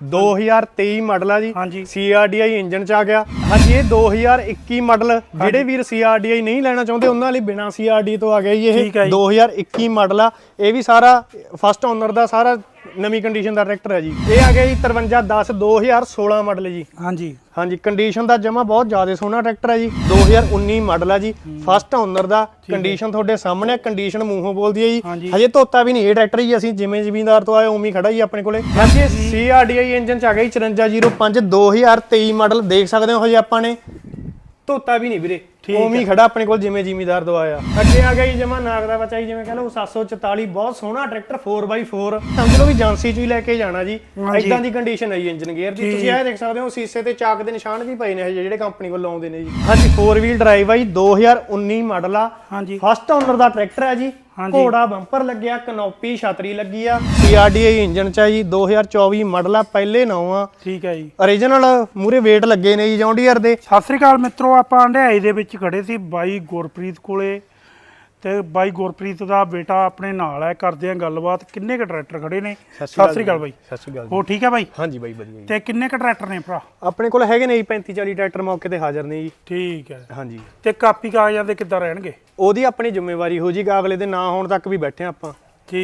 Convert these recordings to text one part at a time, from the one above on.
2023 model ਆ ਜੀ। CRDI engine ਚ ਆ ਗਿਆ। ਹਾਂਜੀ ਇਹ 2021 ਮਾਡਲ। ਜਿਹੜੇ ਵੀਰ CRDI ਨਹੀਂ ਲੈਣਾ ਚਾਹੁੰਦੇ ਉਹਨਾਂ ਲਈ ਬਿਨਾ CRD ਤੋਂ ਆ ਗਿਆ ਜੀ ਇਹ। ਜੀ। 2021 ਮਾਡਲ ਆ। ਇਹ ਵੀ ਸਾਰਾ ਫਸਟ ਓਨਰ ਦਾ ਸਾਰਾ ਨਵੀਂ ਕੰਡੀਸ਼ਨ ਦਾ ਟਰੈਕਟਰ ਹੈ ਜੀ। ਇਹ ਆ ਗਿਆ ਜੀ 5310 2016 ਮਾਡਲ ਜੀ। ਹਾਂਜੀ। ਹਾਂਜੀ ਕੰਡੀਸ਼ਨ ਦਾ ਜਮਾ ਬਹੁਤ ਜ਼ਿਆਦਾ ਸੋਹਣਾ ਟਰੈਕਟਰ ਹੈ ਜੀ। 2019 ਮਾਡਲ ਆ ਜੀ। ਫਸਟ ਓਨਰ ਦਾ ਕੰਡੀਸ਼ਨ ਤੁਹਾਡੇ ਸਾਹਮਣੇ ਕੰਡੀਸ਼ਨ ਮੂੰਹੋਂ ਬੋਲਦੀ ਹੈ। ਜੀ। ਹਜੇ। ਧੋਤਾ ਵੀ ਨਹੀਂ ਇਹ ਟਰੈਕਟਰ ਜੀ ਅਸੀਂ ਜਿਵੇਂ ਜ਼ਮੀਨਦਾਰ ਤੋਂ ਆਏ ਉਵੇਂ ਹੀ ਖੜਾ ਜੀ ਆਪਣੇ ਕੋਲੇ। ਹਾਂਜੀ। CRDI ਇੰਜਨ ਚ ਆ ਗਿਆ ਜੀ 5405 2023 ਮਾਡਲ ਦੇਖ ਸਕਦੇ ਹੋ ਹਜੇ ਆਪਾਂ ਨੇ। ਧੋਤਾ ਵੀ ਨਹੀਂ ਵੀਰੇ। ਉਵੇਂ ਹੀ ਖੜਾ ਆਪਣੇ ਕੋਲ ਜਿਵੇਂ ਜ਼ਿਮੀਦਾਰ ਤੋਂ ਆਇਆ ਅੱਗੇ ਆ ਗਿਆ ਜੀ ਜਮਾ ਨਾਗ ਦਾ ਬੱਚਾ ਜੀ ਜਿਵੇਂ ਕਹ ਲਓ 744 ਬਹੁਤ ਸੋਹਣਾ ਟਰੈਕਟਰ 4x4 ਸਮਝ ਲਓ ਵੀ ਏਜੰਸੀ ਚ ਹੀ ਲੈ ਕੇ ਜਾਣਾ ਜੀ। ਇਦਾਂ ਦੀ ਕੰਡੀਸ਼ਨ ਹੈ ਜੀ ਇੰਜਨ ਗੇਅਰ ਦੀ। ਤੁਸੀਂ ਇਹ ਦੇਖ ਸਕਦੇ ਹੋ ਸੀਸੇ ਤੇ ਚਾਕ ਦੇ ਨਿਸ਼ਾਨ ਵੀ ਪਏ ਨੇ ਜਿਹੜੇ ਕੰਪਨੀ ਵੱਲੋਂ ਆਉਂਦੇ ਨੇ ਜੀ। ਹਾਂਜੀ 4 ਵੀਲ ਡਰਾਈਵ ਆ ਜੀ 2019 ਮਾਡਲ ਆ। ਹਾਂਜੀ ਫਸਟ ਓਨਰ ਦਾ ਟਰੈਕਟਰ ਹੈ ਜੀ। ਘੋੜਾ ਬੰਪਰ ਲੱਗਿਆ ਕਨੋਪੀ ਛਤਰੀ ਲੱਗੀ ਆ। CRDI ਇੰਜਨ ਚ ਆ ਜੀ 2024 ਮਾਡਲ ਆ ਪਹਿਲੇ ਨੌ ਆ। ਠੀਕ ਹੈ ਜੀ। Origignal ਮੂਰੇ weight ਲੱਗੇ ਨੇ ਜੀ ਜੌਂਡੀਅਰ ਦੇ। ਸਤਿ ਸ੍ਰੀ ਅਕਾਲ ਮਿੱਤਰੋ ਆਪਾਂ ਹੰਡਿਆਈ ਦੇ ਵਿੱਚ ਖੜੇ ਸੀ ਬਾਈ ਗੁਰਪ੍ਰੀਤ ਕੋਲੇ। ਤੇ ਬਾਈ ਗੁਰਪ੍ਰੀਤ ਦਾ ਬੇਟਾ ਆਪਣੇ ਨਾਲ ਹੈ ਕਰਦੇ ਆ ਗੱਲਬਾਤ। ਕਿੰਨੇ ਕ ਟਰੈਕਟਰ ਖੜੇ ਨੇ? ਸਤਿ ਸ੍ਰੀ ਅਕਾਲ ਬਾਈ। ਸਤਿ ਸ਼੍ਰੀ ਅਕਾਲ ਹੋ ਠੀਕ ਹੈ ਬਾਈ? ਹਾਂਜੀ ਬਾਈ ਵਧੀਆ ਤੇ ਕਿੰਨੇ ਕ ਟਰੈਕਟਰ ਨੇ ਭਰਾ? ਆਪਣੇ ਕੋਲ ਹੈਗੇ ਨੇ ਜੀ 35 40 ਟਰੈਕਟਰ ਮੌਕੇ ਤੇ ਹਾਜ਼ਰ ਨੇ ਜੀ। ਠੀਕ ਹੈ। ਹਾਂਜੀ। ਤੇ ਕਾਪੀ ਕਾਗਜ਼ਾਂ ਦੇ ਕਿੱਦਾਂ ਰਹਿਣਗੇ? ਉਹਦੀ ਆਪਣੀ ਜ਼ਿੰਮੇਵਾਰੀ ਹੋ ਜੀ ਅਗਲੇ ਦੇ ਨਾ ਹੋਣ ਤੱਕ ਵੀ ਬੈਠੇ ਆਪਾਂ।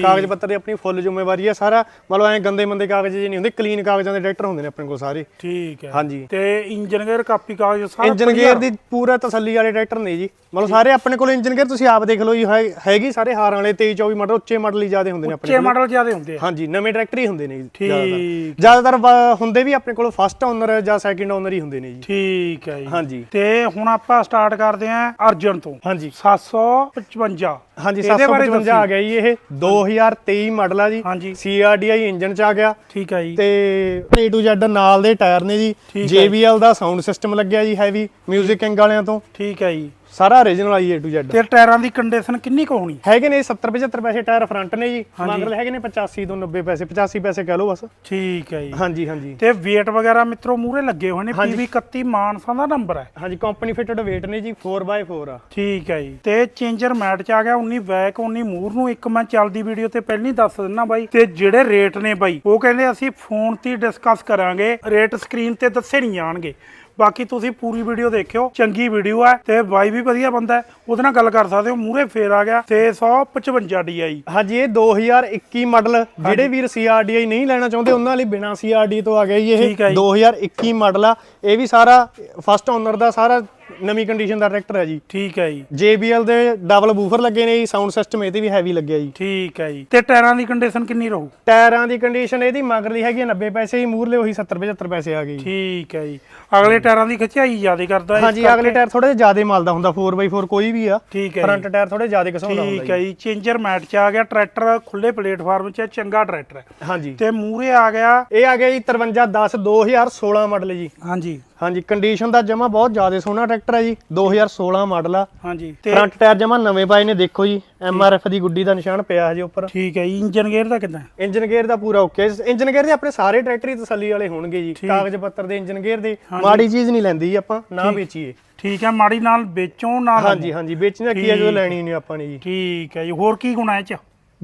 ਕਾਗਜ਼ ਪੱਤਰ ਦੀ ਆਪਣੀ ਫੁੱਲ ਜ਼ਿੰਮੇਵਾਰੀ ਹੈ ਸਾਰਾ। ਮਤਲਬ ਐ ਗੰਦੇ ਮੰਦੇ ਕਾਗਜ਼ ਜੇ ਨਹੀਂ ਹੁੰਦੇ ਕਲੀਨ ਕਾਗਜ਼ਾਂ ਦੇ ਟਰੈਕਟਰ ਹੁੰਦੇ ਨੇ ਆਪਣੇ ਕੋਲ ਸਾਰੇ। ਠੀਕ ਹੈ। ਹਾਂਜੀ। ਤੇ ਇੰਜਨ ਗੇਅਰ ਕਾਪੀ ਕਾਗਜ਼ ਸਾਰਾ ਇੰਜਨ ਗੇਅਰ ਦੀ ਪੂਰਾ ਤਸੱਲੀ ਵਾਲੇ ਟਰੈਕਟਰ ਨੇ ਜੀ। ਮਤਲਬ ਸਾਰੇ ਆਪਣੇ ਕੋਲ ਇੰਜਨ ਗੇਅਰ ਤੁਸੀਂ ਆਪ ਦੇਖ ਲਓ ਜੀ ਹੈਗੀ ਸਾਰੇ ਹਾਰਾਂ ਵਾਲੇ 23 24 ਮਾਡਲ ਉੱਚੇ ਮਾਡਲ ਹੀ ਜ਼ਿਆਦਾ ਹੁੰਦੇ ਨੇ ਆਪਣੇ ਉੱਚੇ ਕੋਲ। ਮਾਡਲ ਜ਼ਿਆਦੇ ਹੁੰਦੇ ਆ। ਹਾਂਜੀ ਨਵੇਂ ਟਰੈਕਟਰ ਹੀ ਹੁੰਦੇ ਨੇ ਜੀ ਠੀਕ। ਜ਼ਿਆਦਾਤਰ। ਹੁੰਦੇ ਵੀ ਆਪਣੇ ਕੋਲ ਫਸਟ ਓਨਰ ਜਾਂ ਸੈਕਿੰਡ ਓਨਰ ਹੀ ਹੁੰਦੇ ਨੇ ਜੀ। ਠੀਕ ਹੈ ਜੀ। ਹਾਂਜੀ। ਤੇ ਹੁਣ ਆਪਾਂ ਸਟਾਰਟ ਕਰਦੇ ਆਂ ਅਰਜਨ ਤੋਂ। ਹਾਂਜੀ। 755 ਹਾਂਜੀ ਇਹਦੇ ਬਾਰੇ 755 ਆ ਗਿਆ ਜੀ ਇਹ। 2023 ਮਾਡਲ ਆ ਜੀ। CRDI ਇੰਜਨ ਚ ਆ ਗਿਆ। ਠੀਕ ਹੈ ਜੀ। ਤੇ A to Z ਨਾਲ ਦੇ ਟਾਇਰ ਨੇ ਜੀ। JBL ਦਾ ਸਾਊਂਡ ਸਿਸਟਮ ਲੱਗਿਆ ਜੀ ਹੈਵੀ 뮤직 ਕਿੰਗ ਵਾਲਿਆਂ ਤੋਂ। ਠੀਕ ਹੈ ਜੀ। ਸਾਰਾ origignal ਆ ਜੀ A to Z ਤੇ ਟਾਇਰਾਂ ਦੀ ਕੰਡੀਸ਼ਨ ਕਿੰਨੀ ਕੁ ਹੋਣੀ? ਹੈਗੇ ਨੇ 70 75 ਪੈਸੇ ਟਾਇਰ ਫਰੰਟ ਨੇ ਜੀ। ਮਗਰ ਹੈਗੇ ਨੇ 85 ਤੋਂ 90 ਪੈਸੇ 85 ਪੈਸੇ ਕਹਿ ਲਓ ਬਸ। ਠੀਕ ਹੈ ਜੀ। ਹਾਂਜੀ ਹਾਂਜੀ। ਤੇ weight ਵਗੈਰਾ ਮਿੱਤਰੋ ਮੂਰੇ ਲੱਗੇ ਹੋਏ ਨੇ PV 31 ਮਾਨਸਾ ਦਾ ਨੰਬਰ ਹੈ। ਹਾਂਜੀ ਕੰਪਨੀ ਫਿਟਡ weight ਨੇ ਜੀ 4x4 ਆ। ਠੀਕ ਹੈ ਜੀ। ਤੇ ਚੇਂਜਰ ਮੈਟ ਚ ਆ ਗਿਆ 19 ਬੈਕ 19 ਮੂਰ ਨੂੰ ਇੱਕ ਮੈਂ ਚੱਲਦੀ ਵੀਡੀਓ ਤੇ ਪਹਿਲਾਂ ਹੀ ਦੱਸ ਦਿੰਨਾ ਬਾਈ। ਤੇ ਜਿਹੜੇ ਰੇਟ ਨੇ ਬਾਈ ਉਹ ਕਹਿੰਦੇ ਅਸੀਂ ਫੋਨ ਤੇ ਡਿਸਕਸ ਕਰਾਂਗੇ ਰੇਟ ਸਕਰੀਨ ਤੇ ਦੱਸੇ ਨਹੀਂ ਜਾਣਗੇ। ਬਾਕੀ ਤੁਸੀਂ ਪੂਰੀ ਵੀਡੀਓ ਦੇਖਿਓ ਚੰਗੀ ਵੀਡੀਓ ਹੈ ਤੇ ਬਾਈ ਵੀ ਵਧੀਆ ਬੰਦਾ ਹੈ ਉਹਦੇ ਨਾਲ ਗੱਲ ਕਰ ਸਕਦੇ ਹੋ ਮੂਰੇ ਫੇਰ ਆ ਗਿਆ 655 DI ਹਾਂਜੀ ਇਹ 2021 ਮਾਡਲ ਜਿਹੜੇ ਵੀਰ CRDI ਨਹੀਂ ਲੈਣਾ ਚਾਹੁੰਦੇ ਉਹਨਾਂ ਲਈ ਬਿਨਾ CRD ਤੋਂ ਆ ਗਿਆ ਜੀ ਇਹ ਜੀ। 2021 ਮਾਡਲ ਆ। ਇਹ ਵੀ ਸਾਰਾ ਫਸਟ ਓਨਰ ਦਾ ਸਾਰਾ ਨਵੀਂ ਕੰਡੀਸ਼ਨ ਦਾ ਟਰੈਕਟਰ ਹੈ ਜੀ। ਠੀਕ ਹੈ ਜੀ। JBL ਦੇ ਡਬਲ ਬੂਫਰ ਲੱਗੇ ਨੇ ਜੀ ਸਾਊਂਡ ਸਿਸਟਮ ਇਹਦੇ ਵੀ ਹੈਵੀ ਲੱਗਿਆ ਜੀ। ਠੀਕ ਹੈ ਜੀ। ਤੇ ਟਾਇਰਾਂ ਦੀ ਕੰਡੀਸ਼ਨ ਕਿੰਨੀ ਰਹੂ? ਟਾਇਰਾਂ ਦੀ ਕੰਡੀਸ਼ਨ ਇਹਦੀ ਮਗਰਲੀ ਹੈਗੀ ਆ 90 ਪੈਸੇ ਹੀ ਮੂਰਲੇ ਉਹੀ 70 75 ਪੈਸੇ ਆ ਗਏ ਜੀ। ਠੀਕ ਹੈ ਜੀ। ਅਗਲੇ ਟਾਇਰਾਂ ਦੀ ਖਿਚਾਈ ਜ਼ਿਆਦਾ ਕਰਦਾ ਹਾਂਜੀ ਕਰਕੇ। ਅਗਲੇ ਟਾਇਰ ਥੋੜੇ ਜ਼ਿਆਦਾ ਮਲਦਾ ਹੁੰਦਾ 4x4 ਕੋਈ ਵੀ ਆ। ਠੀਕ ਹੈ ਫਰੰਟ ਟਾਇਰ ਥੋੜੇ ਜ਼ਿਆਦਾ ਘਸਾਉਂਦਾ ਠੀਕ ਹੁੰਦਾ ਹੈ ਜੀ। ਚੇਂਜਰ ਮੈਟ ਚ ਆ ਗਿਆ ਟਰੈਕਟਰ ਖੁੱਲੇ ਪਲੇਟਫਾਰਮ ਚ ਹੈ, ਚੰਗਾ ਟਰੈਕਟਰ ਹੈ। ਜੀ ਹਾਂਜੀ। ਤੇ ਮੂਰੇ ਆ ਗਿਆ ਇਹ ਆ ਗਿਆ ਜੀ 5310 2016 ਮਾਡਲ ਜੀ। ਹਾਂਜੀ। ਹਾਂਜੀ ਕੰਡੀਸ਼ਨ ਦਾ ਜਮਾ ਬਹੁਤ ਜ਼ਿਆਦਾ ਸੋਹਣਾ ਟਰੈਕਟਰ ਹੈ ਜੀ 2016 ਮਾਡਲ ਆ। ਹਾਂਜੀ ਤੇ ਫਰੰਟ ਟਾਇਰ ਜਮਾ ਨਵੇਂ ਪਾਏ ਨੇ ਦੇਖੋ ਜੀ ਐਮਆਰਐਫ ਦੀ ਗੁੱਡੀ ਦਾ ਨਿਸ਼ਾਨ ਪਿਆ ਹਜੇ ਉੱਪਰ। ਠੀਕ ਹੈ ਜੀ ਇੰਜਨ ਗੇਅਰ ਦਾ ਕਿੰਨਾ ਇੰਜਨ ਗੇਅਰ ਦਾ ਪੂਰਾ ਓਕੇ ਇੰਜਨ ਗੇਅਰ ਦੇ ਆਪਣੇ ਸਾਰੇ ਟਰੈਕਟਰ ਹੀ ਤਸੱਲੀ ਵਾਲੇ ਹੋਣਗੇ ਜੀ ਕਾਗਜ਼ ਪੱਤਰ ਦੇ ਇੰਜਨ ਗੇਅਰ ਦੇ ਮਾੜੀ ਚੀਜ਼ ਨਹੀਂ ਲੈਂਦੀ ਜੀ ਆਪਾਂ ਨਾ ਵੇਚੀਏ। ਠੀਕ ਹੈ ਮਾੜੀ ਨਾਲ ਵੇਚੋ ਨਾ ਲਵੋ। ਹਾਂਜੀ ਹਾਂਜੀ ਵੇਚਣਾ ਕੀ ਹੈ ਜਦੋਂ ਲੈਣੀ ਨਹੀਂ ਆਪਾਂ ਨੇ ਜੀ। ਠੀਕ ਹੈ ਜੀ ਹੋਰ ਕੀ ਗੁਣਾ ਇਹ ਚ?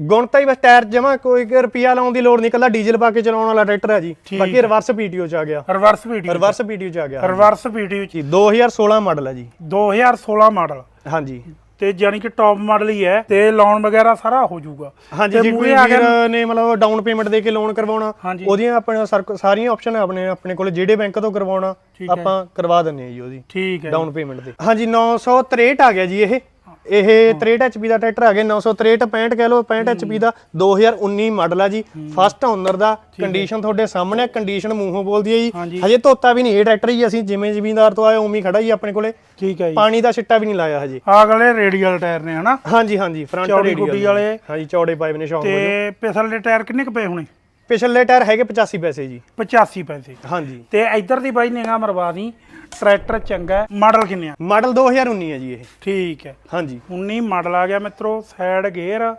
ਗੁਣ ਤਾਂ ਹੀ ਬਸ ਟਾਇਰ ਜਮਾ ਕੋਈ ਰੁਪਿਆ ਲਾਉਣ ਦੀ ਲੋੜ ਨਹੀਂ ਕੱਲਾ ਡੀਜ਼ਲ ਪਾ ਕੇ ਚਲਾਉਣ ਵਾਲਾ ਟਰੈਕਟਰ ਹੈ ਜੀ। ਬਾਕੀ ਰਿਵਰਸ ਪੀਟੀਓ ਚ ਆ ਗਿਆ। ਰਿਵਰਸ ਵੀਡੀਓ ਰਿਵਰਸ ਪੀਟੀਓ ਚ ਆ ਗਿਆ। ਰਿਵਰਸ ਵੀਡੀਓ ਚ। ਜੀ 2016 ਮਾਡਲ ਹੈ ਜੀ। 2016 ਮਾਡਲ। ਹਾਂਜੀ। ਤੇ ਜਾਨੀ ਕਿ ਟੌਪ ਮਾਡਲ ਹੀ ਹੈ ਤੇ ਲੋਨ ਵਗੈਰਾ ਸਾਰਾ ਹੋ ਜਾਊਗਾ। ਹਾਂਜੀ ਤੇ ਜੇ ਕੋਈ ਮੂਹਰੇ ਆ ਗਿਆ ਵੀਰ ਨੇ ਮਤਲਬ ਡਾਊਨ ਪੇਮੈਂਟ ਦੇ ਕੇ ਲੋਨ ਕਰਵਾਉਣਾ ਹਾਂਜੀ। ਉਹਦੀਆਂ ਆਪਣੇ ਸਰਕ- ਸਾਰੀਆਂ ਆਪਸ਼ਨ ਆਪਣੇ ਆਪਣੇ ਕੋਲ ਜਿਹੜੇ ਬੈਂਕ ਤੋਂ ਕਰਵਾਉਣਾ ਆਪਾਂ ਕਰਵਾ ਦਿੰਨੇ ਆ ਜੀ ਉਹਦੀ ਠੀਕ ਹੈ ਡਾਊਨ ਪੇਮੈਂਟ ਤੇ ਹਾਂਜੀ 963 ਆ ਗਿਆ ਜੀ ਇਹ। ਇਹ 63 HP ਦਾ ਟਰੈਕਟਰ ਆ ਗਿਆ 963 65 ਕਹਿ ਲਓ 65 HP ਦਾ 2019 ਮਾਡਲ ਆ ਜੀ। ਫਸਟ ਓਨਰ ਦਾ ਕੰਡੀਸ਼ਨ ਤੁਹਾਡੇ ਸਾਹਮਣੇ ਕੰਡੀਸ਼ਨ ਮੂੰਹੋਂ ਬੋਲਦੀ ਹੈ। ਜੀ। ਹਜੇ। ਧੋਤਾ ਵੀ ਨਹੀਂ ਇਹ ਟਰੈਕਟਰ ਜੀ ਅਸੀਂ ਜਿਵੇਂ ਜ਼ਮੀਨਦਾਰ ਤੋਂ ਆਏ ਉਵੇਂ ਹੀ ਖੜਾ ਜੀ ਆਪਣੇ ਕੋਲੇ। ਠੀਕ ਹੈ ਜੀ। ਪਾਣੀ ਦਾ ਛਿੱਟਾ ਵੀ ਨਹੀਂ ਲਾਇਆ ਹਜੇ। ਅਗਲੇ ਰੇਡੀਅਲ ਟਾਇਰ ਨੇ ਹਨਾ? ਹਾਂਜੀ ਹਾਂਜੀ ਫਰੰਟ ਰੇਡੀਅਲ ਵਾਲੇ। ਹਾਂਜੀ ਚੌੜੇ ਪਾਈਪ ਨੇ ਸ਼ੌਕ ਤੇ ਪਿਛਲੇ ਟਾਇਰ ਕਿੰਨੇ ਕੁ ਪਏ ਹੋਣੇ? ਪਿਛਲੇ ਟਾਇਰ ਹੈਗੇ 85 ਪੈਸੇ ਜੀ। 85 ਪੈਸੇ। ਹਾਂਜੀ। ਤੇ ਇੱਧਰ ਦੀ ਬਾਈ ਨਿਗਾਹ ਮਰਵਾ ਦੀ। ਟਰੈਕਟਰ ਚੰਗਾ ਹੈ। ਮਾਡਲ ਕਿੰਨੇ ਆ? ਮਾਡਲ 2019 ਹੈ ਜੀ ਇਹ। ਠੀਕ ਹੈ। ਹਾਂਜੀ। 19 ਮਾਡਲ ਆ ਗਿਆ ਮਿੱਤਰੋ ਸਾਈਡ ਗੇਅਰ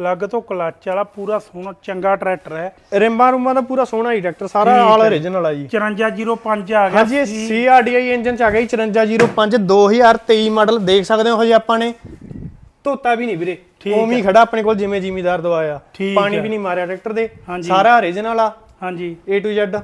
ਲੱਗ ਤੋਂ ਕਲੱਚ ਵਾਲਾ ਪੂਰਾ ਸੋਹਣਾ ਚੰਗਾ ਟਰੈਕਟਰ ਹੈ। ਰਿੰਬਾਂ ਰੂਮਾਂ ਦਾ ਪੂਰਾ ਸੋਹਣਾ ਹੀ ਟਰੈਕਟਰ ਸਾਰਾ ਆਲ origignal ਆ ਜੀ। 5405 ਆ ਗਿਆ ਹਾਂਜੀ ਇਹ CRDI ਇੰਜਨ ਚ ਆ ਗਿਆ ਜੀ 5405 2023 ਮਾਡਲ ਦੇਖ ਸਕਦੇ ਹੋ ਹਜੇ ਆਪਾਂ ਨੇ। ਧੋਤਾ ਵੀ ਨਹੀਂ ਵੀਰੇ। ਉਵੇਂ ਹੀ ਖੜਾ ਆਪਣੇ ਕੋਲ ਜਿਵੇਂ ਜ਼ਿਮੀਦਾਰ ਦਵਾਇਆ। ਪਾਣੀ ਵੀ ਨਹੀਂ ਮਾਰਿਆ ਟਰੈਕਟਰ ਦੇ। ਸਾਰਾ origignal ਆ। ਹਾਂਜੀ। A to Z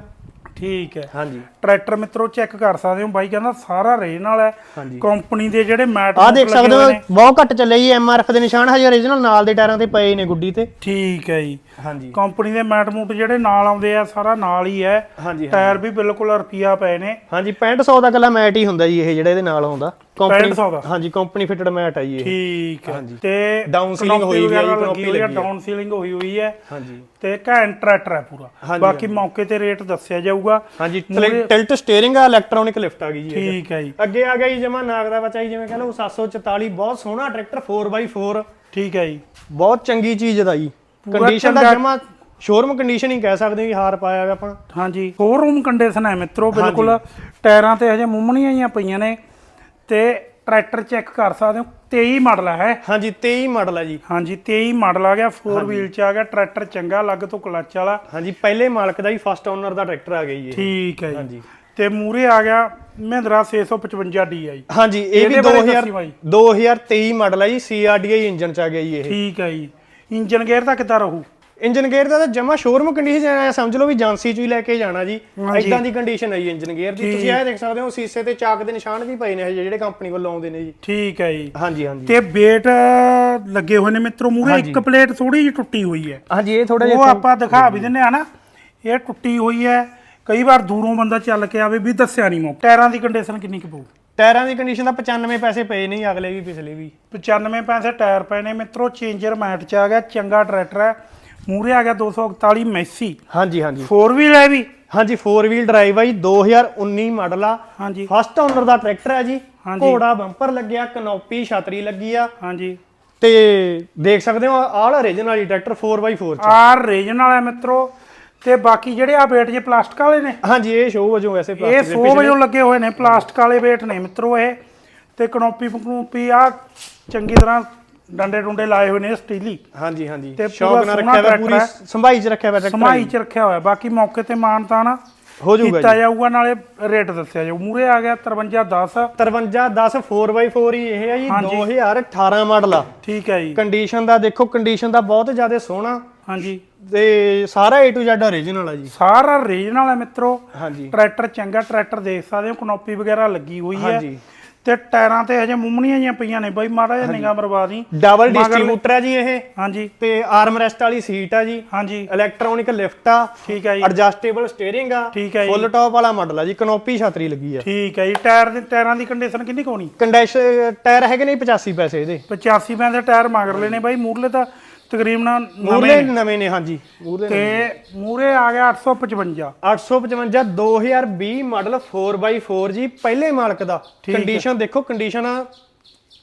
ਠੀਕ ਹੈ। ਹਾਂਜੀ। ਟਰੈਕਟਰ ਮਿੱਤਰੋ ਚੈੱਕ ਕਰ ਸਕਦੇ ਹੋ ਬਾਈ ਕਹਿੰਦਾ ਸਾਰਾ ਰੇਨ ਵਾਲਾ ਹੈ। ਹਾਂਜੀ। ਕੰਪਨੀ ਦੇ ਜਿਹੜੇ ਮੈਟ ਆਹ ਦੇਖ ਸਕਦੇ ਹੋ ਬਹੁਤ ਘੱਟ ਚੱਲੇ ਜੀ ਐਮਆਰਐਫ ਦੇ ਨਿਸ਼ਾਨ ਹਜੇ origignal ਨਾਲ ਦੇ ਟਾਇਰਾਂ ਤੇ ਪਏ ਨੇ ਗੁੱਡੀ ਤੇ। ਠੀਕ ਹੈ ਜੀ। ਹਾਂਜੀ। ਕੰਪਨੀ ਦੇ ਮੈਟ ਮੂਟ ਜਿਹੜੇ ਨਾਲ ਆਉਂਦੇ ਆ ਸਾਰਾ ਨਾਲ ਹੀ ਹੈ। ਹਾਂਜੀ ਟਾਇਰ ਵੀ ਬਿਲਕੁਲ ਰੁਪਿਆ ਪਏ ਨੇ। ਹਾਂਜੀ 6500 ਦਾ ਕੱਲਾ ਮੈਟ ਹੀ ਹੁੰਦਾ ਜੀ ਇਹ ਜਿਹੜਾ ਇਹਦੇ ਨਾਲ ਆਉਂਦਾ। ਕੰਪਨੀ 6500 ਦਾ। ਹਾਂਜੀ ਕੰਪਨੀ ਫਿਟਡ ਮੈਟ ਆ ਜੀ ਇਹ। ਠੀਕ ਹੈ। ਹਾਂਜੀ। ਤੇ Down ceiling ਹੋਈ ਹੋਈ ਹੈ ਲੱਗੀ ਹੋਈ ਹੈ। ਡਾਊਨ ਸੀਲਿੰਗ ਹੋਈ ਹੋਈ ਹੈ। ਹਾਂਜੀ। ਤੇ ਘੈਂਟ ਟਰੈਕਟਰ ਹੈ ਪੂਰਾ। ਬਾਕੀ ਮੌਕੇ ਤੇ ਰੇਟ ਦੱਸਿਆ ਜਾਊਗਾ। ਹਾਂਜੀ ਟਿਲਟ ਸਟੀਅਰਿੰਗ ਆ ਇਲੈਕਟ੍ਰੋਨਿਕ ਲਿਫਟ ਆ ਗਈ ਜੀ। ਠੀਕ ਹੈ ਜੀ। ਅੱਗੇ ਆ ਗਿਆ ਜੀ ਜਮਾ ਨਾਗ ਦਾ ਬੱਚਾ ਜੀ ਜਿਵੇਂ ਕਹਿੰਦਾ ਉਹ 744 ਬਹੁਤ ਸੋਹਣਾ ਟਰੈਕਟਰ 4x4 ਠੀਕ ਹੈ ਜੀ। ਬਹੁਤ ਚੰਗੀ ਚੀਜ਼ ਦਾ ਜੀ। ਕੰਡੀਸ਼ਨ ਦਾ ਜਮਾ ਸ਼ੋਰੂਮ ਕੰਡੀਸ਼ਨ ਹੀ ਕਹਿ ਸਕਦੇ ਹਾਂ ਹਾਰ ਪਾਇਆ ਆਪਾਂ। ਹਾਂਜੀ ਸ਼ੋਰੂਮ ਕੰਡੀਸ਼ਨ ਹੈ ਮਿੱਤਰੋ ਬਿਲਕੁਲ। ਟਾਇਰਾਂ ਤੇ ਹਜੇ ਮੁੰਮਣੀਆਂ ਹੀ ਪਈਆਂ ਨੇ। ਤੇ ਟਰੈਕਟਰ ਚੈੱਕ ਕਰ ਸਕਦੇ ਹੋ। 23 ਮਾਡਲ ਹੈ ਹਾਂਜੀ 23 ਮਾਡਲ ਆ ਜੀ। ਹਾਂਜੀ 23 ਮਾਡਲ ਆ ਗਿਆ 4 ਵੀਲ ਚ ਆ ਗਿਆ ਟਰੈਕਟਰ ਚੰਗਾ ਲੱਗ ਤੋਂ ਕਲੱਚ ਵਾਲਾ। ਹਾਂਜੀ ਪਹਿਲੇ ਮਾਲਕ ਦਾ ਜੀ ਫਸਟ ਓਨਰ ਦਾ ਟਰੈਕਟਰ ਆ ਗਿਆ ਜੀ ਠੀਕ ਹੈ ਜੀ। ਹਾਂਜੀ। ਤੇ ਮੂਰੇ ਆ ਗਿਆ ਮਹਿੰਦਰਾ 655 DI ਹਾਂਜੀ ਇਹ ਵੀ ਇਹਦੇ ਬਾਰੇ 2000 ਦੱਸੀ ਬਾਈ। 2023 ਮਾਡਲ ਆ ਜੀ CRDI ਇੰਜਨ ਚ ਆ ਗਿਆ ਜੀ ਇਹ। ਠੀਕ ਹੈ ਜੀ। ਇੰਜਨ ਗੇਅਰ ਦਾ ਕਿੱਦਾਂ ਰਹੂ? ਇੰਜਨ ਗੇਅਰ ਦਾ ਤਾਂ ਜਮਾ ਸ਼ੋਰੂਮ ਕੰਡੀਸ਼ਨ ਹੈ ਸਮਝ ਲਓ ਵੀ ਏਜੰਸੀ ਚ ਹੀ ਲੈ ਕੇ ਜਾਣਾ ਜੀ। ਇਦਾਂ ਦੀ ਕੰਡੀਸ਼ਨ ਹੈ ਜੀ ਇੰਜਨ ਗੇਅਰ ਦੀ। ਤੁਸੀਂ ਇਹ ਦੇਖ ਸਕਦੇ ਹੋ ਸੀਸੇ ਤੇ ਚਾਕ ਦੇ ਨਿਸ਼ਾਨ ਵੀ ਪਏ ਨੇ ਜਿਹੜੇ ਕੰਪਨੀ ਵੱਲੋਂ ਆਉਂਦੇ ਨੇ ਜੀ। ਠੀਕ ਹੈ ਜੀ। ਹਾਂਜੀ ਹਾਂਜੀ। ਤੇ ਵੇਟ ਲੱਗੇ ਹੋਏ ਨੇ ਮਿੱਤਰੋ ਮੂਰੇ ਇੱਕ ਪਲੇਟ ਥੋੜੀ ਜਿਹੀ ਟੁੱਟੀ ਹੋਈ ਹੈ। ਹਾਂਜੀ ਇਹ ਥੋੜਾ ਉਹ ਆਪਾਂ ਦਿਖਾ ਵੀ ਦਿੰਨੇ ਆ ਨਾ। ਇਹ ਟੁੱਟੀ ਹੋਈ ਹੈ। ਕਈ ਵਾਰ ਦੂਰੋਂ ਬੰਦਾ ਚੱਲ ਕੇ ਆਵੇ ਵੀ ਦੱਸਿਆ ਨਹੀਂ ਮੋ ਟਾਇਰਾਂ ਦੀ ਕੰਡੀਸ਼ਨ ਕਿੰਨੀ ਕੁ ਪਊ? ਟਾਇਰਾਂ ਦੀ ਕੰਡੀਸ਼ਨ ਦਾ 95 ਪੈਸੇ ਪਏ ਨੇ ਜੀ ਅਗਲੇ ਵੀ ਪਿਛਲੇ ਵੀ। 95 ਪੈਸੇ ਟਾਇਰ ਪਏ ਨੇ। ਮਿੱਤਰੋ ਚੇਂਜਰ ਮੈਟ ਚ ਆ ਗਿਆ ਚੰਗਾ ਟਰੈਕਟਰ ਹੈ। ਮੂਰੇ ਆ ਗਿਆ 241 ਮੈਸੀ। ਹਾਂਜੀ ਹਾਂਜੀ। 4 ਵੀਲ ਹੈ ਵੀ। ਹਾਂਜੀ 4 ਵੀਲ ਡਰਾਈਵ ਆ ਜੀ 2019 ਮਾਡਲ ਆ। ਹਾਂਜੀ। ਫਸਟ ਓਨਰ ਦਾ ਟਰੈਕਟਰ ਹੈ ਜੀ। ਘੋੜਾ ਬੰਪਰ ਲੱਗਿਆ ਕਨੋਪੀ ਛਤਰੀ ਲੱਗੀ ਆ। ਹਾਂਜੀ। ਤੇ ਦੇਖ ਸਕਦੇ ਹੋ ਆਲ ਹੀ ਟਰੈਕਟਰ 4x4 ਚ ਆਰ ਰੀਜਨ ਵਾਲਾ ਮਿੱਤਰੋ। ਤੇ ਬਾਕੀ ਜਿਹੜੇ ਆ ਵੇਟ ਜੇ ਪਲਾਸਟਿਕ ਵਾਲੇ ਨੇ ਹਾਂਜੀ ਇਹ ਸ਼ੋਅ ਵਜੋਂ ਵੈਸੇ ਇਹ 100 ਵਜੋਂ ਲੱਗੇ ਹੋਏ ਨੇ ਪਲਾਸਟਿਕ ਵਾਲੇ ਵੇਟ ਨੇ ਮਿੱਤਰੋ ਇਹ। ਤੇ ਕਨੋਪੀ ਕਨੋਪੀ ਆ ਚੰਗੀ ਤਰ੍ਹਾਂ ਡੰਡੇ ਡੁੰਡੇ ਲਾਏ ਹੋਏ ਨੇ ਸਟੀਲੀ। ਹਾਂਜੀ ਹਾਂਜੀ। ਤੇ ਸ਼ੌਕ ਪੂਰਾ ਨਾਲ ਸੋਹਣਾ ਰੱਖਿਆ ਹੋਇਆ ਟਰੈਕਟਰ ਪੂਰੀ ਸੰਭਾਈ ਚ ਰੱਖਿਆ ਹੋਇਆ ਟਰੈਕਟਰ ਸਮਾਈ ਚ ਰੱਖਿਆ ਹੋਇਆ। ਬਾਕੀ ਮੌਕੇ ਤੇ ਮਾਨਤਾ ਨਾ ਹੋ ਜਾਊਗਾ ਕੀਤਾ ਜਾਊਗਾ ਨਾਲੇ ਰੇਟ ਦੱਸਿਆ ਜਾਊ। ਮੂਰੇ ਆ ਗਿਆ 5310 5310 4x4 ਹੀ ਇਹ ਹੈ ਜੀ ਹਾਂਜੀ। 2018 ਮਾਡਲ ਆ। ਠੀਕ ਹੈ ਜੀ। ਕੰਡੀਸ਼ਨ ਦਾ ਦੇਖੋ ਕੰਡੀਸ਼ਨ ਦਾ ਬਹੁਤ ਜ਼ਿਆਦਾ ਸੋਹਣਾ। ਹਾਂਜੀ। ਤੇ ਸਾਰਾ A to Z origignal ਆ ਜੀ। ਸਾਰਾ ਰੀਜਨਲ ਹੈ ਮਿੱਤਰੋ। ਹਾਂਜੀ। ਟਰੈਕਟਰ ਚੰਗਾ ਟਰੈਕਟਰ ਦੇਖ ਸਕਦੇ ਹੋ ਕਨੋਪੀ ਵਗੈਰਾ ਲੱਗੀ ਹੋਈ ਹੈ। ਹਾਂਜੀ। ਤੇ ਟਾਇਰਾਂ ਤੇ ਹਜੇ ਮੁੰਮਣੀਆਂ ਜੀਆਂ ਪਈਆਂ ਨੇ ਬਾਈ ਮਾੜਾ ਜਿਹਾ ਨਿਗਾਹ ਮਰਵਾ ਦੀ ਡਬਲ ਡਿਸਟ੍ਰੀਬਿਊਟਰ ਹੈ ਜੀ ਇਹ। ਹਾਂਜੀ। ਤੇ ਆਰਮ ਰੈਸਟ ਵਾਲੀ ਸੀਟ ਆ ਜੀ। ਹਾਂਜੀ। ਇਲੈਕਟ੍ਰੋਨਿਕ ਲਿਫਟ ਆ। ਠੀਕ ਹੈ ਜੀ। ਐਡਜਸਟੇਬਲ ਸਟੀਅਰਿੰਗ ਆ। ਠੀਕ ਹੈ ਜੀ। ਫੁੱਲ ਟਾਪ ਵਾਲਾ ਮਾਡਲ ਆ ਜੀ ਕਨੋਪੀ ਛਤਰੀ ਲੱਗੀ ਆ। ਠੀਕ ਹੈ ਜੀ। ਟਾਇਰ ਦੇ ਟਾਇਰਾਂ ਦੀ ਕੰਡੀਸ਼ਨ ਕਿੰਨੀ ਕੋਣੀ ਕੰਡੈਸ਼ ਟਾਇਰ ਹੈਗੇ ਨੇ ਜੀ 85 ਪੈਸੇ ਇਹਦੇ। 85 ਪੈਂ ਦੇ ਟਾਇਰ ਮਗਰ ਲੈਣੇ ਬਾਈ ਮੂਰਲੇ ਤਾਂ ਤਕਰੀਬਨ ਮੂਰਲੇ ਨਵੇਂ ਨੇ। ਹਾਂਜੀ ਮੂਰਲੇ ਤੇ ਮੂਰੇ ਆ ਗਿਆ 855 855 2020 ਮਾਡਲ 4x4 ਜੀ ਪਹਿਲੇ ਮਾਲਕ ਦਾ। ਕੰਡੀਸ਼ਨ ਦੇਖੋ ਕੰਡੀਸ਼ਨ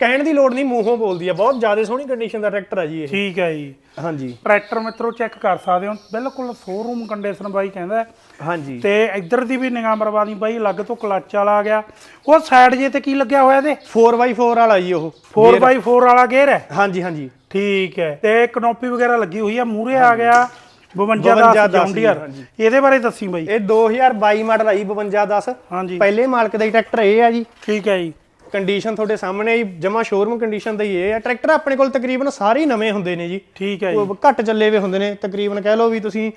ਕਹਿਣ ਦੀ ਲੋੜ ਨਹੀਂ ਮੂੰਹੋਂ ਬੋਲਦੀ ਆ। ਬਹੁਤ ਜ਼ਿਆਦਾ ਸੋਹਣੀ ਕੰਡੀਸ਼ਨ ਦਾ ਟਰੈਕਟਰ ਆ ਜੀ ਇਹ। ਠੀਕ ਹੈ ਜੀ। ਹਾਂਜੀ। ਟਰੈਕਟਰ ਮਿੱਤਰੋ ਚੈੱਕ ਕਰ ਸਕਦੇ ਹੋ। ਬਿਲਕੁਲ ਸ਼ੋਰੂਮ ਕੰਡੀਸ਼ਨ ਬਾਈ ਕਹਿੰਦਾ। ਹਾਂਜੀ। ਤੇ ਇੱਧਰ ਦੀ ਵੀ ਨਿਗਾਹ ਮਰਵਾ ਦੀ ਬਾਈ ਅਲੱਗ ਤੋਂ ਕਲੱਚ ਵਾਲਾ ਆ ਗਿਆ। ਉਹ ਸਾਈਡ ਜੇ ਤੇ ਕੀ ਲੱਗਿਆ ਹੋਇਆ ਇਹਦੇ? 4x4 ਵਾਲਾ ਜੀ ਉਹ। 4x4 ਵਾਲਾ ਗੇਅਰ ਹੈ? ਹਾਂਜੀ ਹਾਂਜੀ। ਠੀਕ ਹੈ। ਤੇ ਕਨੋਪੀ ਵਗੈਰਾ ਲੱਗੀ ਹੋਈ ਆ ਮੂਰੇ ਆ ਗਿਆ 52 52 ਦਾ ਦਸ ਜੌਂਡੀਅਰ ਹਾਂਜੀ। ਇਹਦੇ ਬਾਰੇ ਦੱਸੀ ਬਾਈ। ਇਹ 2022 ਮਾਡਲ ਆ ਜੀ 5210 ਹਾਂਜੀ। ਪਹਿਲੇ ਮਾਲਕ ਦਾ ਹੀ ਟਰੈਕਟਰ ਇਹ ਆ ਜੀ। ਠੀਕ ਹੈ ਜੀ। ਕੰਡੀਸ਼ਨ ਤੁਹਾਡੇ ਸਾਹਮਣੇ ਹੀ ਜਮਾ ਸ਼ੋਰੂਮ ਕੰਡੀਸ਼ਨ ਦਾ ਹੀ ਇਹ ਆ। ਟਰੈਕਟਰ ਆਪਣੇ ਕੋਲ ਤਕਰੀਬਨ ਸਾਰੇ ਹੀ ਨਵੇਂ ਹੁੰਦੇ ਨੇ ਜੀ। ਠੀਕ ਹੈ ਜੀ। ਉਹ ਘੱਟ ਚੱਲੇ ਵੇ ਹੁੰਦੇ ਨੇ। ਤਕਰੀਬਨ ਕਹਿ ਲਓ ਵੀ ਤੁਸੀਂ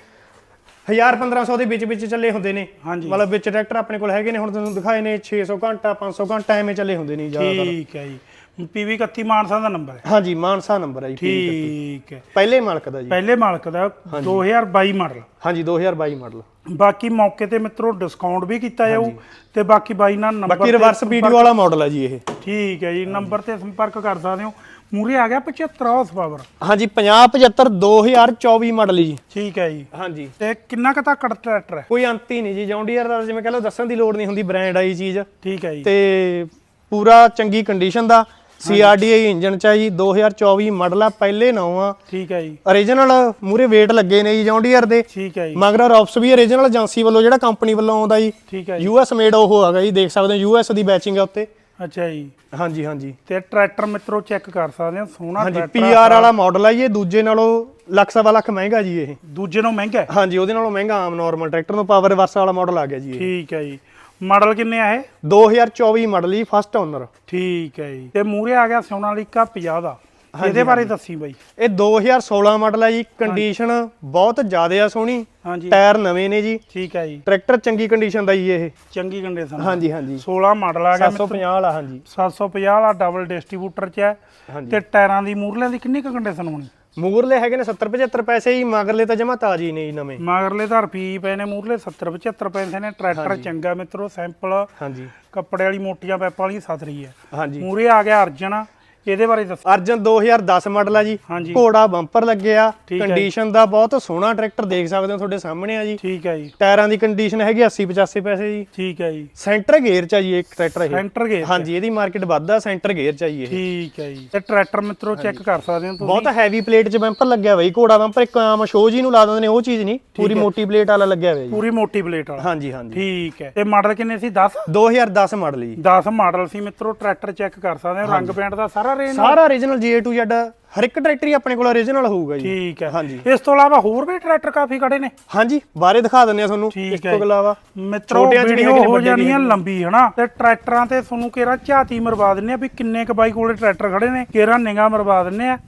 1000 1500 ਦੇ ਵਿੱਚ ਵਿੱਚ ਚੱਲੇ ਹੁੰਦੇ ਨੇ। ਮਤਲਬ ਵਿੱਚ ਟਰੈਕਟਰ ਆਪਣੇ ਕੋਲ ਹੈਗੇ ਨੇ ਹੁਣ ਤੁਹਾਨੂੰ ਦਿਖਾਏ ਨੇ 600 ਘੰਟਾ 500 ਘੰਟਾ ਐਵੇਂ ਚੱਲੇ ਹੁੰਦੇ ਨੇ ਜ਼ਿਆਦਾਤਰ। ਠੀਕ ਹੈ ਜੀ। ਪੀਵੀ 31 ਮਾਨਸਾ ਦਾ ਨੰਬਰ ਹੈ। ਹਾਂਜੀ ਮਾਨਸਾ ਨੰਬਰ ਹੈ ਜੀ ਠੀਕ ਹੈ। ਪਹਿਲੇ ਮਾਲਕ ਦਾ ਜੀ। ਪਹਿਲੇ ਮਾਲਕ ਦਾ 2022 ਮਾਡਲ। ਹਾਂਜੀ 2022 ਮਾਡਲ। ਬਾਕੀ ਮੌਕੇ ਤੇ ਮਿੱਤਰੋ ਡਿਸਕਾਊਂਟ ਵੀ ਕੀਤਾ ਜਾਊ ਤੇ ਬਾਕੀ ਬਾਈ ਨਾਲ ਨੰਬਰ ਬਾਕੀ ਰਿਵਰਸ ਵੀਡੀਓ ਵਾਲਾ ਮਾਡਲ ਹੈ ਜੀ ਇਹ। ਠੀਕ ਹੈ ਜੀ ਨੰਬਰ ਤੇ ਸੰਪਰਕ ਕਰ ਸਕਦੇ ਹੋ। ਮੂਰੇ ਆ ਗਿਆ 75 ਹਾਰਸ ਪਾਵਰ ਹਾਂਜੀ 50 75 2024 ਮਾਡਲ ਜੀ। ਠੀਕ ਹੈ ਜੀ। ਹਾਂਜੀ। ਤੇ ਕਿੰਨਾ ਕੁ ਤੱਕ ਟਰੈਕਟਰ ਹੈ? ਕੋਈ ਅੰਤ ਹੀ ਨਹੀਂ ਜੀ ਜੌਂਡੀਅਰ ਦਾ ਜਿਵੇਂ ਕਹ ਲਓ ਦੱਸਣ ਦੀ ਲੋੜ ਨਹੀਂ ਹੁੰਦੀ ਬ੍ਰਾਂਡ ਆਈ ਚੀਜ਼। ਠੀਕ ਹੈ ਜੀ। ਤੇ ਪੂਰਾ ਚੰਗੀ ਕੰਡੀਸ਼ਨ ਦਾ CRDI ਇੰਜਨ ਚ ਆ ਜੀ 2024 ਮਾਡਲ ਆ ਪਹਿਲੇ ਨੌ ਆ। ਠੀਕ ਹੈ ਜੀ। Origignal ਮੂਰੇ weight ਲੱਗੇ ਨੇ ਜੀ ਜੌਂਡੀਅਰ ਦੇ। ਠੀਕ ਹੈ ਜੀ। ਮਗਰ ਰੌਪਸ ਵੀ origignal ਏਜੰਸੀ ਵੱਲੋਂ ਜਿਹੜਾ ਕੰਪਨੀ ਵੱਲੋਂ ਆਉਂਦਾ ਜੀ। ਠੀਕ ਹੈ ਜੀ। US ਮੇਡ ਉਹ ਹੈਗਾ ਜੀ ਦੇਖ ਸਕਦੇ ਹੋ US ਦੀ ਬੈਚਿੰਗ ਆ ਉੱਤੇ। ਅੱਛਾ ਜੀ। ਹਾਂਜੀ ਹਾਂਜੀ। ਤੇ ਟਰੈਕਟਰ ਮਿੱਤਰੋ ਚੈੱਕ ਕਰ ਸਕਦੇ ਹੋ ਸੋਹਣਾ ਹਾਂਜੀ PR ਵਾਲਾ ਮਾਡਲ ਆ ਜੀ ਇਹ ਦੂਜੇ ਨਾਲੋਂ ਲੱਖ ਸਵਾ ਲੱਖ ਮਹਿੰਗਾ ਜੀ ਇਹ। ਦੂਜੇ ਨਾਲੋਂ ਮਹਿੰਗਾ ਹਾਂਜੀ ਉਹਦੇ ਨਾਲੋਂ ਮਹਿੰਗਾ ਆਮ ਨਾਰਮਲ ਟਰੈਕਟਰ ਨੂੰ ਪਾਵਰ ਰਿਵਰਸ ਵਾਲਾ ਮਾਡਲ ਆ ਗਿਆ ਜੀ ਇਹ। ਠੀਕ ਹੈ ਜੀ। ਮਾਡਲ ਕਿੰਨੇ ਆ ਇਹ? 2024 ਮਾਡਲ ਜੀ ਫਸਟ ਓਨਰ ਠੀਕ ਹੈ ਜੀ। ਤੇ ਮੂਰੇ ਆ ਗਿਆ ਸੋਨਾਲੀਕਾ 50 ਦਾ। ਇਹਦੇ ਬਾਰੇ ਦੱਸੀ ਬਾਈ। ਇਹ 2016 ਮਾਡਲ ਹੈ ਜੀ ਕੰਡੀਸ਼ਨ ਬਹੁਤ ਜ਼ਿਆਦਾ ਆ ਸੋਹਣੀ। ਟਾਇਰ ਨਵੇਂ ਨੇ ਜੀ। ਠੀਕ ਹੈ ਜੀ। ਟਰੈਕਟਰ ਚੰਗੀ ਕੰਡੀਸ਼ਨ ਦਾ ਜੀ ਇਹ। ਚੰਗੀ ਕੰਡੀਸ਼ਨ ਹਾਂਜੀ ਹਾਂਜੀ। 16 ਮਾਡਲ ਆ ਗਿਆ 750 ਵਾਲਾ ਹਾਂਜੀ। 750 ਵਾਲਾ ਡਬਲ ਡਿਸਟ੍ਰੀਬਿਊਟਰ ਚ ਹੈ। ਤੇ ਟਾਇਰਾਂ ਦੀ ਮੂਰਲਿਆਂ ਦੀ ਕਿੰਨੀ ਕੁ ਕੰਡੀਸ਼ਨ ਹੋਣੀ? ਮੂਰਲੇ ਹੈਗੇ ਨੇ 70 75 ਪੈਸੇ ਜੀ ਮਗਰਲੇ ਤਾਂ ਜਮਾ ਤਾਜੀ ਨੇ ਜੀ ਨਵੇਂ। ਮਗਰਲੇ ਤਾਂ ਰੁਪਈ ਪਏ ਨੇ ਮੂਰਲੇ 70 75 ਪੈਸੇ ਨੇ ਟਰੈਕਟਰ ਚੰਗਾ ਮਿੱਤਰੋ ਸੈਂਪਲ ਹਾਂਜੀ। ਕੱਪੜੇ ਵਾਲੀ ਮੋਟੀਆਂ ਪੈਪਾਂ ਵਾਲੀ ਸਤਰੀ ਹੈ। ਹਾਂਜੀ। ਮੂਰੇ ਆ ਗਿਆ ਅਰਜਨ। ਇਹਦੇ ਬਾਰੇ ਦੱਸ। ਅਰਜਨ 2010 ਮਾਡਲ ਆ ਜੀ। ਹਾਂਜੀ। ਘੋੜਾ ਬੰਪਰ ਲੱਗਿਆ। ਕੰਡੀਸ਼ਨ ਦਾ ਬਹੁਤ ਸੋਹਣਾ ਟਰੈਕਟਰ ਦੇਖ ਸਕਦੇ ਹੋ ਤੁਹਾਡੇ ਸਾਹਮਣੇ ਆ ਜੀ। ਠੀਕ ਹੈ ਜੀ। ਟਾਇਰਾਂ ਦੀ ਕੰਡੀਸ਼ਨ ਹੈਗੀ 80 85 ਪੈਸੇ ਜੀ। ਠੀਕ ਹੈ ਜੀ। ਸੈਂਟਰ ਗੇਅਰ ਚ ਆ ਜੀ ਇੱਕ ਟਰੈਕਟਰ ਇਹ। ਸੈਂਟਰ ਗੇਅਰ ਹਾਂਜੀ ਇਹਦੀ ਮਾਰਕੀਟ ਵੱਧਦਾ ਸੈਂਟਰ ਗੇਅਰ ਚ ਆ ਜੀ ਇਹ। ਠੀਕ ਹੈ ਜੀ। ਤੇ ਟਰੈਕਟਰ ਮਿੱਤਰੋ ਚੈੱਕ ਕਰ ਸਕਦੇ ਹੋ ਤੁਸੀਂ। ਬਹੁਤ ਹੈਵੀ ਪਲੇਟ 'ਚ ਬੰਪਰ ਲੱਗਿਆ ਜੀ ਘੋੜਾ ਬੰਪਰ ਇੱਕ ਆਮ ਸ਼ੋ ਜੀ ਨੂੰ ਲਾ ਦਿੰਦੇ ਨੇ ਉਹ ਚੀਜ਼ ਨਹੀਂ। ਪੂਰੀ ਮੋਟੀ ਪਲੇਟ ਵਾਲਾ ਲੱਗਿਆ ਹੋਇਆ ਜੀ। ਪੂਰੀ ਮੋਟੀ ਪਲੇਟ ਵਾਲਾ। ਹਾਂਜੀ ਹਾਂਜੀ। ਠੀਕ ਹੈ ਤੇ ਮਾਡਲ ਕਿੰਨੇ ਸੀ? 10 2010 ਮਾਡਲ ਜੀ। 10 ਮਾਡਲ ਸੀ ਮਿੱਤਰੋ ਟਰੈਕਟਰ ਚੈੱਕ ਕਰ ਸਕਦੇ ਹੋ। ਰੰਗ ਪੈਂਟ ਦਾ ਸਾਰਾ ਰੇਂਜ ਸਾਰਾ origignal A to Z ਹਰ ਇੱਕ ਟਰੈਕਟਰ ਹੀ ਆਪਣੇ ਕੋਲ origignal ਹੋਊਗਾ ਜੀ। ਠੀਕ ਹੈ। ਹਾਂਜੀ। ਇਸ ਤੋਂ ਇਲਾਵਾ ਹੋਰ ਵੀ ਟਰੈਕਟਰ ਕਾਫੀ ਖੜੇ ਨੇ? ਹਾਂਜੀ ਬਾਰੇ ਦਿਖਾ ਦਿੰਦੇ ਆ ਤੁਹਾਨੂੰ ਠੀਕ ਇਸ ਹੈ ਤੋਂ। ਇਲਾਵਾ। ਮਿੱਤਰੋ ਛੋਟਿਆਂ ਵੀਡੀਓ ਨੇ, ਹੋ ਜਾਣੀ ਆ। ਲੰਬੀ ਹਨਾ? ਤੇ ਟਰੈਕਟਰਾਂ ਤੇ ਤੁਹਾਨੂੰ ਕੇਰਾ ਝਾਤੀ ਮਰਵਾ ਦਿੰਨੇ ਆ ਵੀ ਕਿੰਨੇ ਕ ਬਾਈ ਕੋਲੇ ਟਰੈਕਟਰ ਖੜੇ ਨੇ ਕੇਰਾ ਨਿਗਾ ਮਰਵਾ ਦਿੰਨੇ ਆ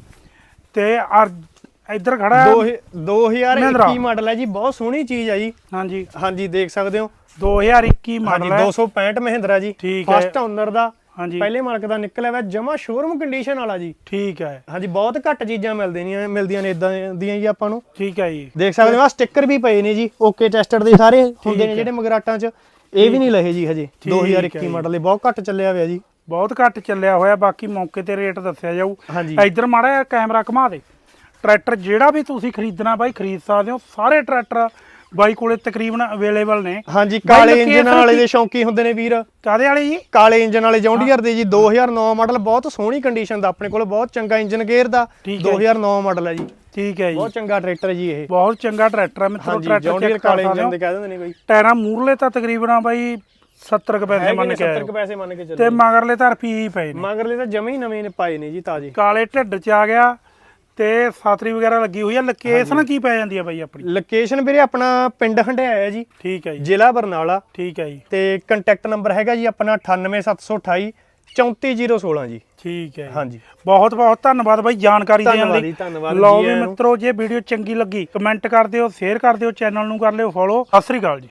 ਤੇ ਅਰ ਇੱਧਰ ਖੜਾ ਹੈ- ਦੋ- 2021 ਮਹਿੰਦਰਾ। ਮਾਡਲ ਹੈ ਜੀ ਬਹੁਤ ਸੋਹਣੀ ਚੀਜ਼ ਆ ਜੀ। ਹਾਂਜੀ। ਹਾਂਜੀ ਦੇਖ ਸਕਦੇ ਹੋ। 2021 ਹਾਂਜੀ ਮਾਡਲ ਹੈ 265 ਮਹਿੰਦਰਾ ਜੀ। ਠੀਕ ਹੈ। ਫਸਟ ਓਨਰ ਦਾ ਹਾਂਜੀ। ਪਹਿਲੇ ਮਾਲਕ ਦਾ ਨਿਕਲਿਆ ਹੋਇਆ ਜਮਾ ਸ਼ੋਰੂਮ ਕੰਡੀਸ਼ਨ ਵਾਲਾ ਜੀ। ਠੀਕ ਹੈ। ਹਾਂਜੀ ਬਹੁਤ ਘੱਟ ਚੀਜ਼ਾਂ ਮਿਲਦੀਆਂ ਮਿਲਦੀਆਂ ਨੇ ਇਦਾਂ ਦੀਆਂ ਜੀ ਆਪਾਂ ਨੂੰ। ਠੀਕ ਹੈ ਜੀ। ਦੇਖ ਸਕਦੇ ਹੋ ਆ ਸਟicker ਵੀ ਪਏ ਨੇ ਜੀ ਓਕੇ ਟੈਸਟਡ ਦੇ ਸਾਰੇ ਹੁੰਦੇ ਨੇ ਜਿਹੜੇ ਮਗਰਾਟਾਂ 'ਚ। ਇਹ ਵੀ ਨਹੀਂ ਲਏ ਜੀ ਹਜੇ ਠੀਕ ਹੈ 2021 ਜੀ। ਮਾਡਲ ਇਹ ਬਹੁਤ ਘੱਟ ਚੱਲਿਆ ਹੋਇਆ ਜੀ। ਬਹੁਤ ਘੱਟ ਚੱਲਿਆ ਹੋਇਆ ਬਾਕੀ ਮੌਕੇ ਤੇ ਰੇਟ ਦੱਸਿਆ ਜਾਊ। ਹਾਂਜੀ। ਇੱਧਰ ਮਾੜਾ ਕੈਮਰਾ ਘੁਮਾ ਦੇ। ਟਰੈਕਟਰ ਜਿਹੜਾ ਵੀ ਤੁਸੀਂ ਖਰੀਦਣਾ ਬਾਈ ਖਰੀਦ ਸਕਦੇ ਹੋ। ਸਾਰੇ ਟਰੈਕਟਰ ਬਾਈ ਕੋਲੇ ਤਕਰੀਬਨ ਅਵੇਲੇਬਲ ਨੇ। ਹਾਂਜੀ ਬਾਈ ਕਾਲੇ ਇੰਜਨ ਵਾਲੇ ਦੇ ਸ਼ੌਂਕੀ ਹੁੰਦੇ ਨੇ ਵੀਰ। ਕਾਦੇ ਵਾਲੇ ਜੀ? ਕਾਲੇ ਇੰਜਨ ਵਾਲੇ ਜੌਂਡੀਅਰ ਦੇ ਜੀ 2009 ਮਾਡਲ ਬਹੁਤ ਸੋਹਣੀ ਕੰਡੀਸ਼ਨ ਦਾ ਆਪਣੇ ਕੋਲ ਬਹੁਤ ਚੰਗਾ ਇੰਜਨ ਗੇਅਰ ਦਾ ਠੀਕ ਹੈ। 2009 ਮਾਡਲ ਹੈ ਜੀ। ਠੀਕ ਹੈ ਜੀ। ਬਹੁਤ ਚੰਗਾ ਟਰੈਕਟਰ ਜੀ ਇਹ। ਬਹੁਤ ਚੰਗਾ ਟਰੈਕਟਰ ਹੈ ਮਿੱਤਰੋ ਟਰੈਕਟਰ ਜੌਂਡੀਅਰ ਕਾਲੇ ਇੰਜਨ ਦੇ ਕਹਿ ਦਿੰਦੇ ਨੇ ਕੋਈ ਟਾਇਰਾਂ ਮੂਰਲੇ ਤਾਂ ਤਕਰੀਬਨ ਬਾਈ 70 ਕੁ ਪੈਸੇ ਮੰਨ ਕੇ 70 ਆਏ ਕੁ ਪੈਸੇ ਮੰਨ ਕੇ ਚੱਲੋ ਤੇ ਮਗਰਲੇ ਤਾਂ ਹੀ ਪਏ ਨੇ। ਮਗਰਲੇ ਤਾਂ ਜਮੇ ਹੀ ਨਵੇਂ ਨੇ ਪਾਏ ਨੇ ਜੀ ਤਾਜ਼ੇ। ਕਾਲੇ ਢਿੱਡ ਚ ਆ ਗਿਆ। ਤੇ ਸਾਤਰੀ ਵਗੈਰਾ ਲੱਗੀ ਹੋਈ ਆ। ਲੋਕੇਸ਼ਨ ਕੀ ਪੈ ਜਾਂਦੀ ਆ ਬਾਈ ਆਪਣੀ? ਲੋਕੇਸ਼ਨ ਵੀਰੇ ਆਪਣਾ ਪਿੰਡ ਹੰਡਿਆਇਆ ਹੈ ਜੀ। ਠੀਕ ਹੈ ਜੀ। ਜ਼ਿਲ੍ਹਾ ਬਰਨਾਲਾ। ਠੀਕ ਹੈ ਜੀ। ਤੇ ਕੰਟੈਕਟ ਨੰਬਰ ਹੈਗਾ ਜੀ ਆਪਣਾ 98728 34016 ਜੀ। ਠੀਕ ਹੈ ਜੀ। ਹਾਂਜੀ। ਬਹੁਤ ਬਹੁਤ ਧੰਨਵਾਦ ਬਾਈ ਜਾਣਕਾਰੀ ਦੇਣ ਧੰਨਵਾਦ ਲਈ। ਲਓ ਵੀ। ਮਿੱਤਰੋ ਜੇ ਵੀਡੀਓ ਚੰਗੀ ਲੱਗੀ ਕਮੈਂਟ ਕਰ ਦਿਓ ਸ਼ੇਅਰ ਕਰ ਦਿਓ ਚੈਨਲ ਨੂੰ ਕਰ ਲਿਓ ਫੋਲੋ ਸਤਿ ਸ੍ਰੀ ਅਕਾਲ ਜੀ।